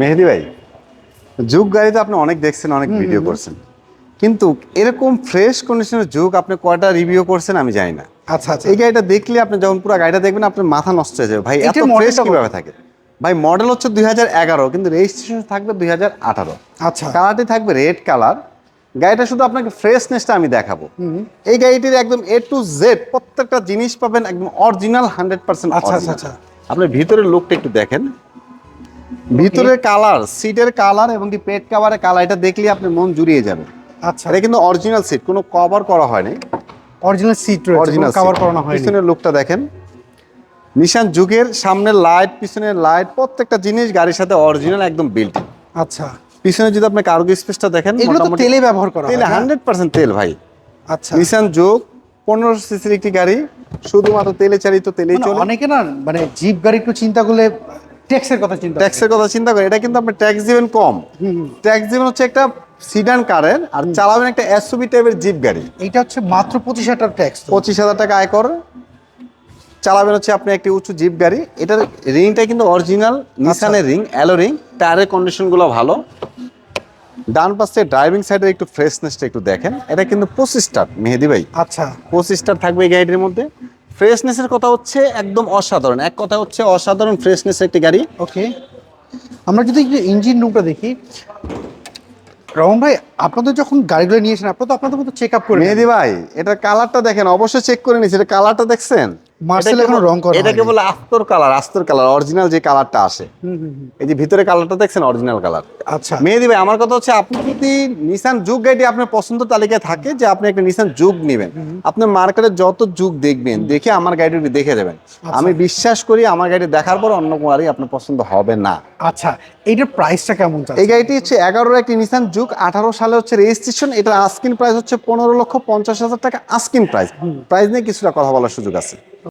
মেহেদি ভাই যুগ গাড়িতে আপনি অনেক দেখছেন অনেক ভিডিও করছেন। কিন্তু এরকম ফ্রেশ কন্ডিশনের যুগ আপনি কয়টা রিভিউ করছেন আমি জানি না। আচ্ছা আচ্ছা। এই গাড়িটা দেখলে আপনি যখন পুরো গাড়িটা দেখবেন আপনার মাথা নষ্ট হয়ে যাবে। ভাই এত ফ্রেশ কীভাবে থাকে? ভাই মডেল হচ্ছে দুই হাজার এগারো কিন্তু রেজিস্ট্রেশন থাকবে দুই হাজার আঠারো। আচ্ছা। কালারটি থাকবে রেড কালার গাড়িটা শুধু আপনাকে ফ্রেশনেসটা আমি দেখাবো। এই গাড়িটির একদম এ টু জেড প্রত্যেকটা জিনিস পাবেন একদম অরিজিনাল হান্ড্রেড পার্সেন্ট আচ্ছা, আচ্ছা, আচ্ছা। আপনার ভিতরের লুকটা একটু দেখেন। ভিতরের কালার সিটের কালার এবং কি পেট কাভারের কালার এটা দেখলে আপনার মন জুড়িয়ে যাবে। আচ্ছা। এটা কিন্তু অরিজিনাল সিট কোনো কভার করা হয়নি। অরিজিনাল সিট অরিজিনাল কভার করানো হয়নি। পিছনের লুকটা দেখেন। নিশান যুগের সামনের লাইট পিছনের লাইট প্রত্যেকটা জিনিস গাড়ির সাথে অরিজিনাল একদম বিল্ট আচ্ছা। পিছনে যদি আপনি কার্গো স্পেসটা দেখেন এগুলো তো তেলে ব্যবহার করা তেলে হয় না? হান্ড্রেড পার্সেন্ট তেল ভাই। আচ্ছা। নিশান যুগ পনেরো সিসির একটি গাড়ি শুধুমাত্র তেলে চালিত তেলেই মানে চলে। অনেকে না মানে জিপ গাড়ি একটু চিন্তা করলে ট্যাক্সের কথা চিন্তা ট্যাক্সের কথা চিন্তা করে এটা কিন্তু আপনি ট্যাক্স দিবেন কম। ট্যাক্স দিবেন হচ্ছে একটা সিডান কারের আর চালাবেন একটা এসইউভি টাইপের জিপ গাড়ি। এইটা হচ্ছে মাত্র পঁচিশ হাজার ট্যাক্স। পঁচিশ হাজার টাকা আয় কর। চালাবেন হচ্ছে আপনি একটি উঁচু জিপ গাড়ি। এটার রিংটা কিন্তু অরিজিনাল নিসানের রিং অ্যালো রিং। টায়ারের কন্ডিশনগুলো ভালো। ডান পাশে ড্রাইভিং সাইডের একটু ফ্রেশনেসটা একটু দেখেন। এটা কিন্তু পঁচিশ স্টার মেহেদি ভাই। আচ্ছা। পঁচিশ স্টার থাকবে এই গাড়িটির মধ্যে। ফ্রেশনেসের কথা হচ্ছে একদম অসাধারণ। এক কথা হচ্ছে অসাধারণ ফ্রেশনেস একটি গাড়ি। ওকে আমরা যদি ইঞ্জিন রুমটা দেখি। রহম ভাই আপনাদের যখন গাড়িগুলো নিয়েছেন আপনারা তো আপনাদের মতো চেক আপ করে। মেহেদি ভাই এটার কালারটা দেখেন অবশ্যই চেক করে নিয়েছি এটা কালারটা দেখছেন? এটা এখনও রং করা এটাকে বলে আস্তর কালার আস্তর কালার অরিজিনাল যে কালারটা আসে। এই যে ভিতরে কালারটা দেখছেন অরিজিনাল কালার। আচ্ছা। মেহেদি ভাই আমার কথা হচ্ছে আপনি যদি নিসান যুগ গাড়ি আপনার পছন্দ তালিকায় থাকে যে আপনি একটা নিসান যুগ নেবেন আপনি মার্কেটে যত যুগ দেখবেন দেখে আমার গাড়িটি দেখে যাবেন আচ্ছা। আমি বিশ্বাস করি আমার গাড়ি দেখার পর অন্য কোনো গাড়ি আপনার পছন্দ হবে না। আচ্ছা এইটার প্রাইসটা কেমন এই গাড়িটি হচ্ছে এগারোর একটি নিসান যুগ আঠারো সালে হচ্ছে রেজিস্ট্রেশন এটা আস্কিন প্রাইস হচ্ছে পনেরো লক্ষ পঞ্চাশ হাজার টাকা আস্কিন প্রাইস প্রাইস নিয়ে কিছুটা কথা বলার সুযোগ আছে।